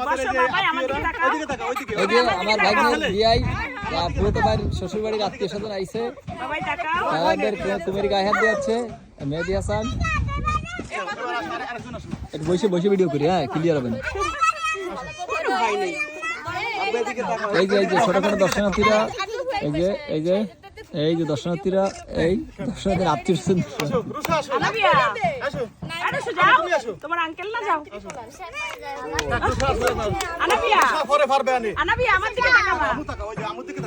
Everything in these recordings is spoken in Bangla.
আমার ভাগ্নের বিয়াই পুরো তোমার শ্বশুর বাড়ির আত্মীয় স্বজন আইছে। বাবাই তাকাও। তাদের কুমির গায়ে হাত দিয়েছে? মেহেদি হাসান। আরেকজন আসুন একটু বসে বসে ভিডিও করি হ্যাঁ ক্লিয়ার হবে না এই যে এই যে ছোটখাটো দর্শনার্থীরা এই যে এই যে এই যে দর্শনার্থীরা এই দর্শনার্থীর আত্মীয় স্বজন এসো আমার দিকে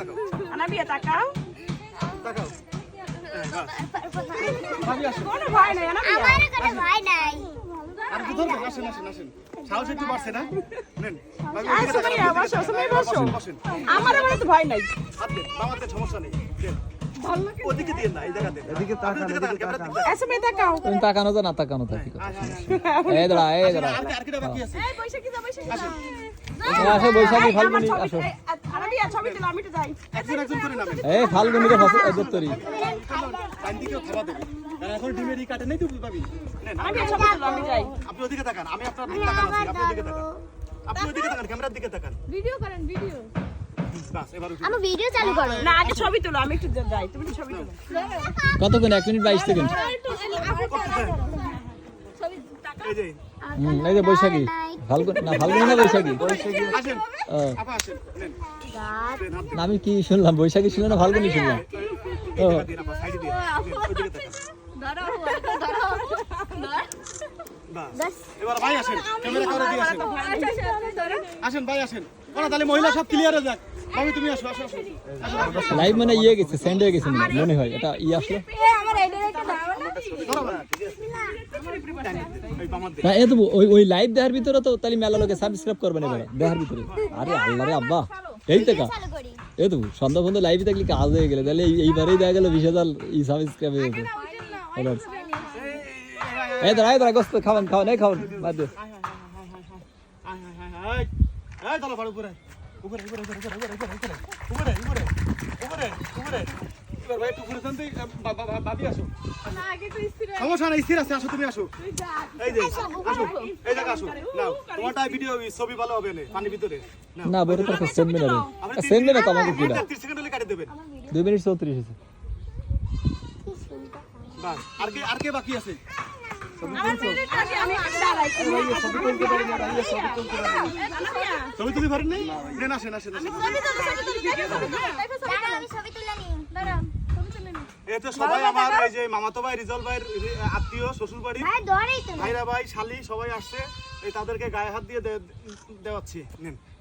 ভয় নাই আমার তো ভয় নাই। সমস্যা নেই। ওদিকে দিয়ে না এই জায়গা এদিকে তাকান এদিকে তাকান ক্যামেরা দিকে তাকান। এ সুমাইয়া তাকাও। তুমি তাকানো তো না তাকানো তা কি কথা আয়, আয়, আয়। এই দাঁড়া এই দাঁড়া। আর কি- বাকি আছে? এই বৈশাখী যা বৈশাখী যা এই আসো বৈশাখী ফাল্গুনি আসো। এই, আনাবিয়া ছবি তুলো আমি তো যাই। একজন একজন করে নামেন এই ফাল্গুনিকে দত্তরি টাইম দিকেও থাবা দেবে। এখন ডিমের ই কাটে নেই তো পাবি আনাবিয়া ছবি তুলো আমি যাই। আপনি ওদিকে তাকান আমি আপনার দিকে তাকান আপনি ওদিকে তাকান। আপনি ওদিকে তাকান ক্যামেরার দিকে তাকান। ভিডিও করেন ভিডিও। আমার ভিডিও চালু করো। না আগে ছবি তুলো আমি একটু যাই তুমি ছবি তুলো। কতক্ষণ? এক মিনিট বাইশ সেকেন্ড। এই যে। এই যে বৈশাখী। ফাল্গুন না ফাল্গুনি না বৈশাখী? না, আমি কি শুনলাম? বৈশাখী শুনলাম না ফাল্গুনি শুনলাম? ও। এবার ভাই আসেন। ক্যামেরা করে দিয়ে আসেন। আসেন ভাই আসেন। ওরা তাহলে মহিলা সব ক্লিয়ার হয়ে যাক। ভাবি তুমি আসো আসো আসো লাইভ মানে ইয়ে গেছে সেন্ড হয়ে গেছে মনে হয়, এটা ই আসলো না এ তো ওই ওই লাইভ দেখার ভিতরে তো তাহলে মেলা লোকে সাবস্ক্রাইব করবে না দেখার ভিতরে আরে আল্লাহ রে আব্বা এই তো কা এই তো সন্ধ্যা বন্ধু লাইভে থাকলে কাজ হয়ে গেলে তাহলে এইবারেই দেখা গেল বিশ হাজার ই সাবস্ক্রাইব হয়ে গেছে। এই দাঁড়া এই দাঁড়া গোস্ত খাওয়ান খাওয়ান এই খাওয়ান বাদ দে হায় হায় হায় উপরে উপরে উপরে উপরে উপরে উপরে উপরে উপরে উপরে উপরে উপরে এবার ভাই একটু ঘুরে যান ভাবি আসো সমস্যা নাই স্থির আছে আসো তুমি আসো এই যে আসো এই জায়গা আসো নাও তোমারটা ভিডিও ছবি ভালো হবে না পানির ভিতরে না বড় তোর সেন্ড মিনিট আপনি সেন্ড মিনিট তো আমাকে কিনা 30 সেকেন্ড হলে কাটে দেবেন দুই মিনিট চৌত্রিশ আছে বাস আর কে আর কে বাকি আছে ছবি তুলি পারেন নাই? আসেন আসেন এতে সবাই আমার এই যে মামাতো ভাই রিজল ভাইয়ের আত্মীয় শ্বশুর বাড়ি। ভাইরা ভাই শালি সবাই আসছে। এই তাদেরকে গায়ে হাত দিয়ে দেওয়াচ্ছি। নেন।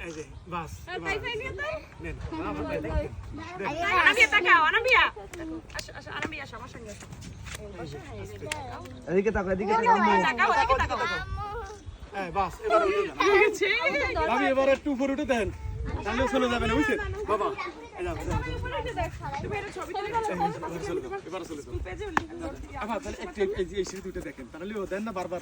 এই এদিকে তাকাও এদিকে আমি এবার একটু উপরে উঠে দেন। তাহলে চলে যাবে না বুঝছেন? বাবা দেখেন। তাহলে দেন না বারবার